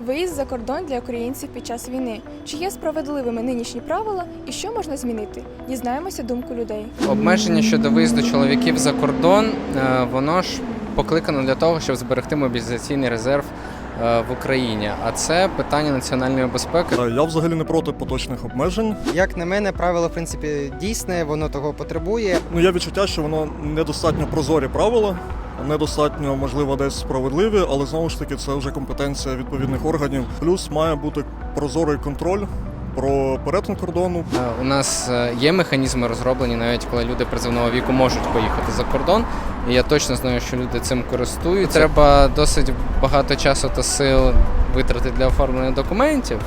Виїзд за кордон для українців під час війни. Чи є справедливими нинішні правила і що можна змінити? Дізнаємося думку людей. Обмеження щодо виїзду чоловіків за кордон, е, воно ж покликано для того, щоб зберегти мобілізаційний резерв е, в Україні. А це питання національної безпеки. Е, Я взагалі не проти поточних обмежень. Як на мене, правило в принципі дійсне, воно того потребує. Ну є відчуття, що воно недостатньо прозорі правила, недостатньо, можливо, десь справедливі, але знову ж таки це вже компетенція відповідних органів. Плюс має бути прозорий контроль про перетин кордону. Е, У нас е, є механізми розроблені, навіть коли люди призовного віку можуть поїхати за кордон. І я точно знаю, що люди цим користуються. Треба досить багато часу та сил витрати для оформлення документів.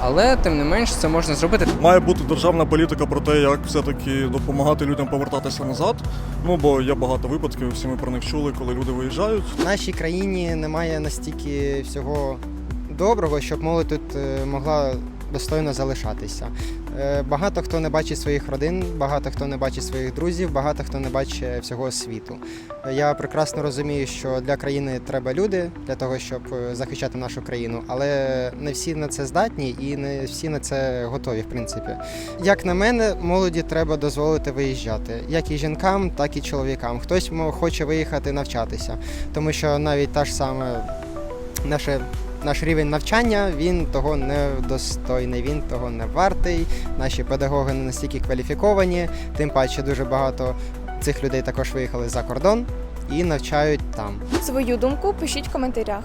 Але тим не менш це можна зробити. Має бути державна політика про те, як все-таки допомагати людям повертатися назад. Ну бо є багато випадків, всі ми про них чули, коли люди виїжджають. В нашій країні немає настільки всього доброго, щоб молодь тут е, могла достойно залишатися. Е, Багато хто не бачить своїх родин, багато хто не бачить своїх друзів, багато хто не бачить всього світу. Е, Я прекрасно розумію, що для країни треба люди для того, щоб е, захищати нашу країну, але не всі на це здатні і не всі на це готові, в принципі. Як на мене, молоді треба дозволити виїжджати, як і жінкам, так і чоловікам. Хтось хоче виїхати навчатися, тому що навіть та ж саме наше. Наш рівень навчання він того не достойний, він того не вартий. Наші педагоги не настільки кваліфіковані, тим паче дуже багато цих людей також виїхали за кордон і навчають там. Свою думку пишіть в коментарях.